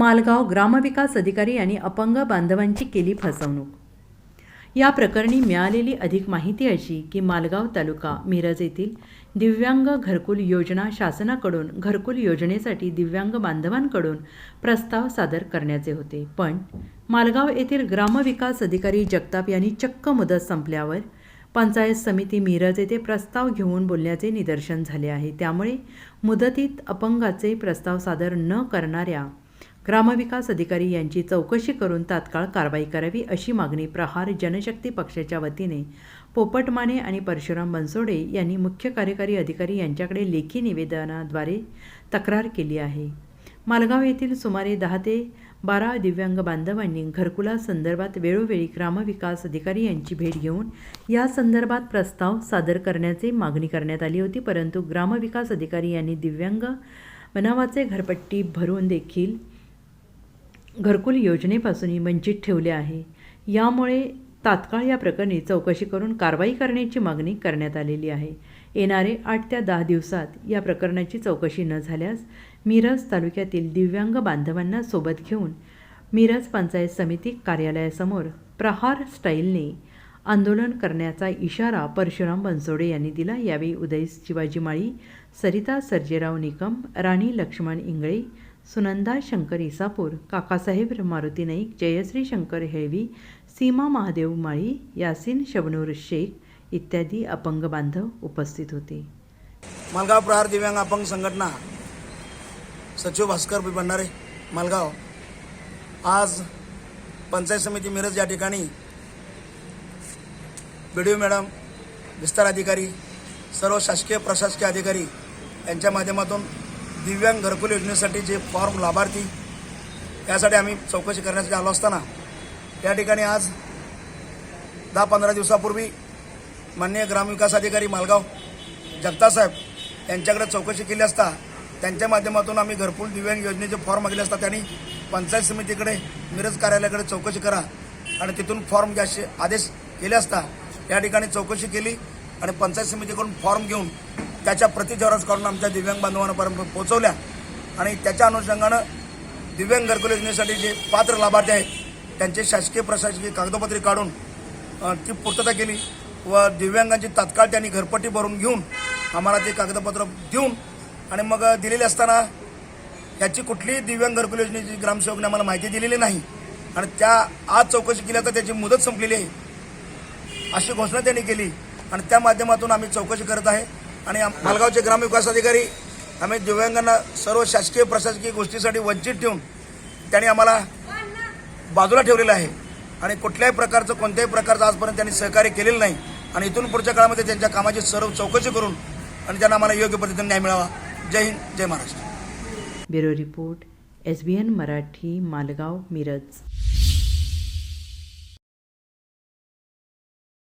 मालगाव ग्रामविकास अधिकारी यांनी अपंग बांधवांची केली फसवणूक. या प्रकरणी मिळालेली अधिक माहिती अशी की मालगाव तालुका मिरज येथील दिव्यांग घरकुल योजना शासनाकडून घरकुल योजनेसाठी दिव्यांग बांधवांकडून प्रस्ताव सादर करण्याचे होते. पण मालगाव येथील ग्रामविकास अधिकारी जगताप यांनी चक्क मुदत संपल्यावर पंचायत समिती मिरज येथे प्रस्ताव घेऊन बोलण्याचे निदर्शन झाले आहे. त्यामुळे मुदतीत अपंगाचे प्रस्ताव सादर न करणाऱ्या ग्रामविकास अधिकारी यांची चौकशी करून तात्काळ कारवाई करावी अशी मागणी प्रहार जनशक्ती पक्षाच्या वतीने पोपटमाने आणि परशुराम बनसोडे यांनी मुख्य कार्यकारी अधिकारी यांच्याकडे लेखी निवेदनाद्वारे तक्रार केली आहे. मालगाव येथील सुमारे दहा ते बारा दिव्यांग बांधवांनी घरकुलासंदर्भात वेळोवेळी ग्रामविकास अधिकारी यांची भेट घेऊन या संदर्भात प्रस्ताव सादर करण्याचे मागणी करण्यात आली होती परंतु ग्रामविकास अधिकारी यांनी दिव्यांग बनावाचे घरपट्टी भरून देखील घरकुल योजनेपासूनही वंचित ठेवले आहे. यामुळे तात्काळ या प्रकरणी चौकशी करून कारवाई करण्याची मागणी करण्यात आलेली आहे. येणारे आठ त्या दहा दिवसात या प्रकरणाची चौकशी न झाल्यास मिरज तालुक्यातील दिव्यांग बांधवांना सोबत घेऊन मिरज पंचायत समिती कार्यालयासमोर प्रहार स्टाईलने आंदोलन करण्याचा इशारा परशुराम बनसोडे यांनी दिला. यावेळी उदय शिवाजी माळी सरिता सर्जेराव निकम राणी लक्ष्मण इंगळे सुनंदा शंकर इसापूर काकासाहेब मारुती नाईक जयश्री शंकर हेळवी सीमा महादेव माळी यासिन शबनूर शेख इत्यादी अपंग बांधव उपस्थित होते. मालगाव प्रहार दिव्यांग अपंग संघटना सचिव भास्कर भंडारे मालगाव. आज पंचायत समिती मिरज या ठिकाणी बी डी मॅडम विस्तार अधिकारी सर्व शासकीय प्रशासकीय अधिकारी यांच्या माध्यमातून दिव्यांग घरकुल योजनेसाठी जे फॉर्म लाभार्थी यासाठी आम्ही चौकशी करण्यासाठी आलो असताना या ठिकाणी आज दहा पंधरा दिवसापूर्वी माननीय ग्रामविकास अधिकारी मालगाव जगतासाहेब यांच्याकडे चौकशी केली असता त्यांच्या माध्यमातून आम्ही घरकुल दिव्यांग योजनेचे फॉर्म मागले असता त्यांनी पंचायत समितीकडे मिरज कार्यालयाकडे चौकशी करा आणि तिथून फॉर्म घ्या आदेश केले असता या ठिकाणी चौकशी केली आणि पंचायत समितीकडून फॉर्म घेऊन त्याच्या प्रति करून काढून आमच्या दिव्यांग बांधवांपर्यंत पोहोचवल्या. आणि त्याच्या अनुषंगानं दिव्यांग घरकुल योजनेसाठी जे पात्र लाभार्थी आहेत त्यांचे शासकीय प्रशासकीय कागदपत्रे काढून ती पूर्तता केली व दिव्यांगांची तात्काळ त्यांनी घरपट्टी भरून घेऊन आम्हाला ते कागदपत्र देऊन आणि मग दिलेले असताना याची कुठलीही दिव्यांग घरकुल योजनेची ग्रामसेवकने आम्हाला माहिती दिलेली नाही. आणि त्या आज चौकशी केल्या तर त्याची मुदत संपलेली आहे अशी घोषणा त्यांनी केली. आणि त्या माध्यमातून आम्ही चौकशी करत आहे. आणि मालगावचे ग्रामविकास अधिकारी आम्ही दिव्यांगांना सर्व शासकीय प्रशासकीय गोष्टीसाठी वंचित ठेवून त्यांनी आम्हाला बाजूला ठेवलेलं आहे. आणि कुठल्याही प्रकारचं कोणत्याही प्रकारचं आजपर्यंत त्यांनी सहकार्य केलेलं नाही. आणि इथून पुढच्या काळामध्ये त्यांच्या कामाची सर्व चौकशी करून आणि त्यांना आम्हाला योग्य पद्धतीने न्याय मिळावा. जय हिंद जय Maharashtra. Bureau report S B N Marathi Malgaon Miraj.